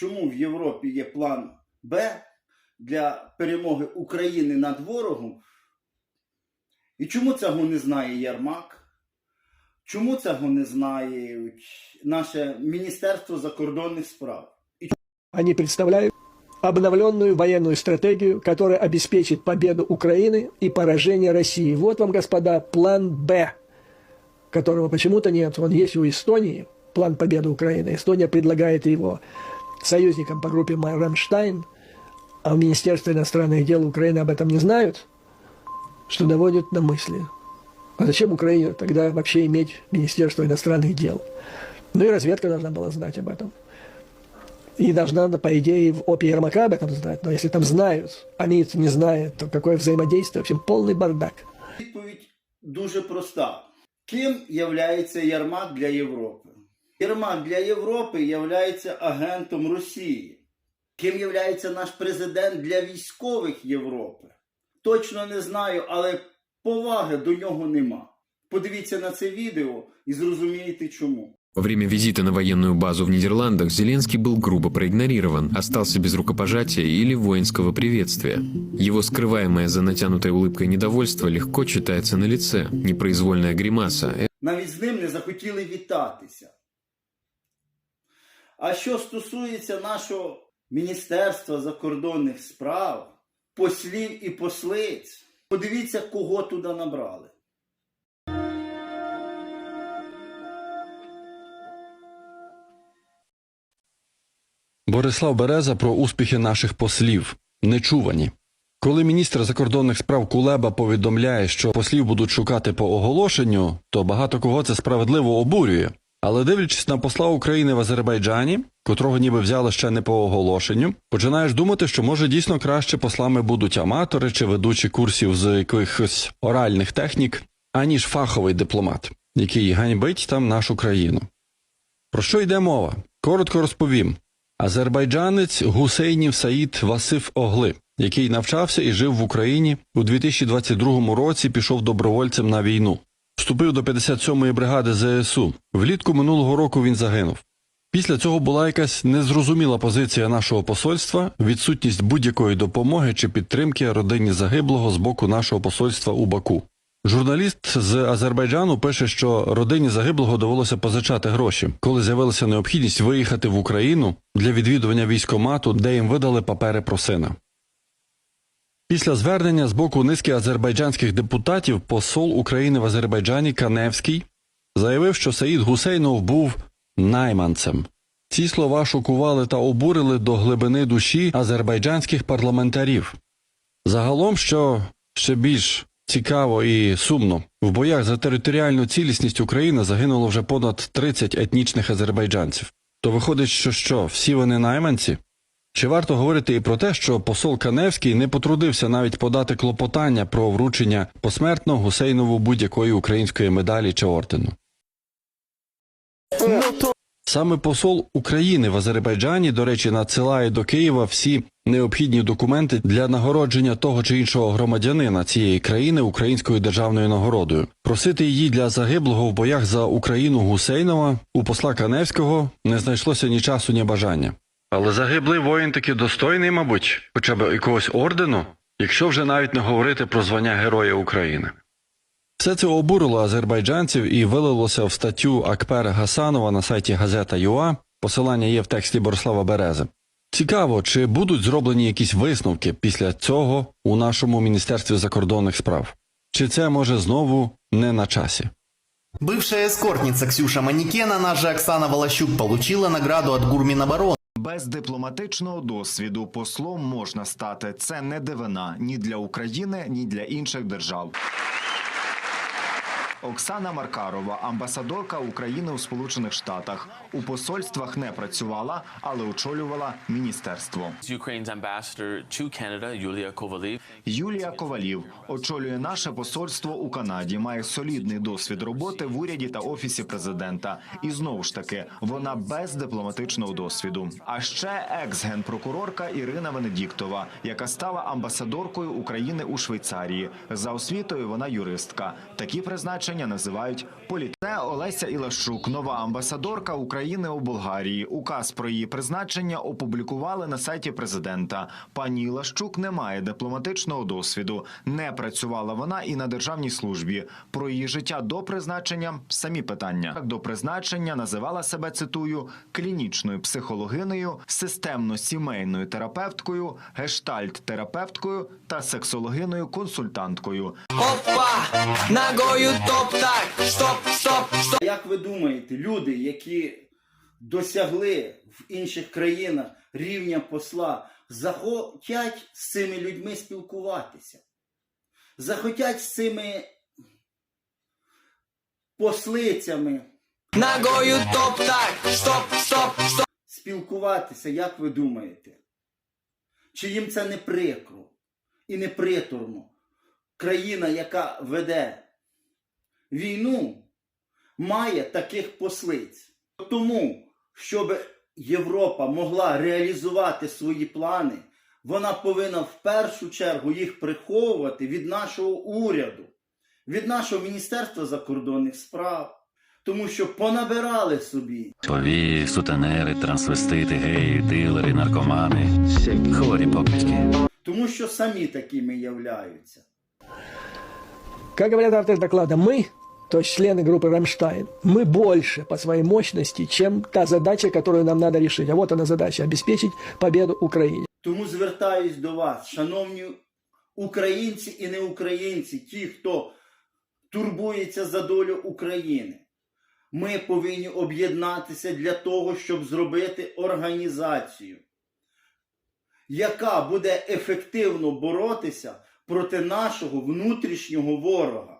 чому в Європі є план Б для перемоги України над ворогом, і чому цього не знає Ярмак? Чому цього не знає наше Міністерство закордонних справ? Они представляют обновленную военную стратегию, которая обеспечит победу Украины и поражение России. Вот вам, господа, план «Б», которого почему-то нет. Он есть у Эстонии, план победы Украины. Эстония предлагает его союзникам по группе «Рамштайн», а в Министерстве иностранных дел Украины об этом не знают, что наводит на мысли. А зачем Украине тогда вообще иметь Министерство иностранных дел? Ну и разведка должна была знать об этом. И должна, по идее, в ОПИ Ермака об этом знать. Но если там знают, они это не знают, то какое взаимодействие? В общем, полный бардак. Відповідь дуже проста. Ким являється Ярмак для Європи? Ярмак для Європи являється агентом Росії. Ким являється наш президент для військових Європи? Точно не знаю, але поваги до нього нема. Подивіться на це відео і зрозумієте чому. Во время визита на военную базу в Нидерландах Зеленский был грубо проигнорирован, остался без рукопожатия или воинского приветствия. Его скрываемое за натянутой улыбкой недовольство легко читается на лице, непроизвольная гримаса. Навіть з ним не захотіли вітатися. А що стосується нашого Міністерства закордонних справ, послів і послиць, подивіться, кого туди набрали. Борислав Береза про успіхи наших послів нечувані. Коли міністр закордонних справ Кулеба повідомляє, що послів будуть шукати по оголошенню, то багато кого це справедливо обурює. Але дивлячись на посла України в Азербайджані, котрого ніби взяли ще не по оголошенню, починаєш думати, що може дійсно краще послами будуть аматори чи ведучі курсів з якихось оральних технік, аніж фаховий дипломат, який ганьбить там нашу країну. Про що йде мова? Коротко розповім. Азербайджанець Гусейнів Саїд Васиф Огли, який навчався і жив в Україні, у 2022 році пішов добровольцем на війну. Вступив до 57-ї бригади ЗСУ. Влітку минулого року він загинув. Після цього була якась незрозуміла позиція нашого посольства, відсутність будь-якої допомоги чи підтримки родині загиблого з боку нашого посольства у Баку. Журналіст з Азербайджану пише, що родині загиблого довелося позичати гроші, коли з'явилася необхідність виїхати в Україну для відвідування військомату, де їм видали папери про сина. Після звернення з боку низки азербайджанських депутатів посол України в Азербайджані Каневський заявив, що Саїд Гусейнов був найманцем. Ці слова шокували та обурили до глибини душі азербайджанських парламентарів. Загалом, що ще більш цікаво і сумно, в боях за територіальну цілісність України загинуло вже понад 30 етнічних азербайджанців. То виходить, що що, всі вони найманці? Чи варто говорити і про те, що посол Каневський не потрудився навіть подати клопотання про вручення посмертно Гусейнову будь-якої української медалі чи ордену? Саме посол України в Азербайджані, до речі, надсилає до Києва всі необхідні документи для нагородження того чи іншого громадянина цієї країни українською державною нагородою. Просити її для загиблого в боях за Україну Гусейнова у посла Каневського не знайшлося ні часу, ні бажання. Але загиблий воїн таки достойний, мабуть, хоча б якогось ордену, якщо вже навіть не говорити про звання Героя України. Все це обурило азербайджанців і вилилося в статтю Акпера Гасанова на сайті Газета ЮА. Посилання є в тексті Борислава Берези. Цікаво, чи будуть зроблені якісь висновки після цього у нашому міністерстві закордонних справ? Чи це може знову не на часі? Бывшая эскортница Ксюша Манекена, она же Оксана Волощук, получила награду от Гурминобороны. Без дипломатичного досвіду послом можна стати. Це не дивина ні для України, ні для інших держав. Оксана Маркарова, амбасадорка України у Сполучених Штатах. У посольствах не працювала, але очолювала міністерство. Юлія Ковалів очолює наше посольство у Канаді. Має солідний досвід роботи в уряді та офісі президента. І знову ж таки, вона без дипломатичного досвіду. А ще екс-генпрокурорка Ірина Венедіктова, яка стала амбасадоркою України у Швейцарії. За освітою вона юристка. Такі призначення рішення називають політичним. Це Олеся Ілашук, нова амбасадорка України у Болгарії. Указ про її призначення опублікували на сайті президента. Пані Ілашчук не має дипломатичного досвіду. Не працювала вона і на державній службі. Про її життя до призначення самі питання. До призначення називала себе цитую клінічною психологинею, системно-сімейною терапевткою, гештальт-терапевткою та сексологиною-консультанткою. Опа! Ногою топ-так! Стоп, стоп, стоп! Як ви думаєте, люди, які досягли в інших країнах рівня посла, захотять з цими людьми спілкуватися? Захотять з цими послицями Ногою топ-так! Стоп, стоп, стоп! спілкуватися, як ви думаєте? Чи їм це не прикро і не приторно? Країна, яка веде війну, має таких послиць. Тому, щоб Європа могла реалізувати свої плани, вона повинна в першу чергу їх приховувати від нашого уряду, від нашого Міністерства закордонних справ. Тому що понабирали собі Повії, сутенери, трансвестити, геї, дилери, наркомани. Хворі покидьки. тому що самі такими являються. Как говорят авторы доклада, мы, то есть члены группы «Рамштайн», мы больше по своей мощности, чем та задача, которую нам надо решить. А вот она задача – обеспечить победу Украине. Тому звертаюсь до вас, шановні українці і не українці, ті, хто турбується за долю України. Ми повинні об'єднатися для того, щоб зробити організацію, яка буде ефективно боротися проти нашого внутрішнього ворога.